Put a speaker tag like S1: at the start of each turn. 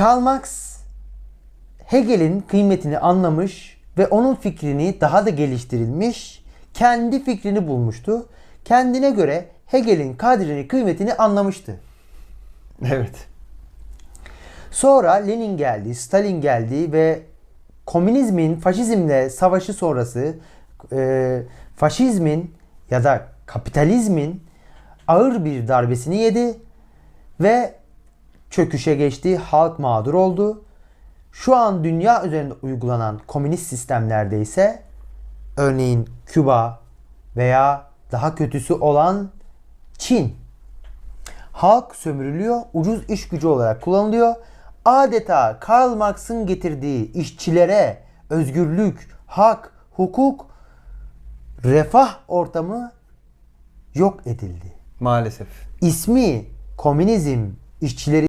S1: Karl Marx Hegel'in kıymetini anlamış ve onun fikrini daha da geliştirilmiş, kendi fikrini bulmuştu. Kendine göre Hegel'in kadrini, kıymetini anlamıştı.
S2: Evet.
S1: Sonra Lenin geldi, Stalin geldi ve komünizmin faşizmle savaşı sonrası e, faşizmin ya da kapitalizmin ağır bir darbesini yedi ve çöküşe geçti. Halk mağdur oldu. Şu an dünya üzerinde uygulanan komünist sistemlerde ise örneğin Küba veya daha kötüsü olan Çin halk sömürülüyor, ucuz iş gücü olarak kullanılıyor. Adeta Karl Marx'ın getirdiği işçilere özgürlük, hak, hukuk, refah ortamı yok edildi.
S2: Maalesef.
S1: İsmi komünizm, işçileri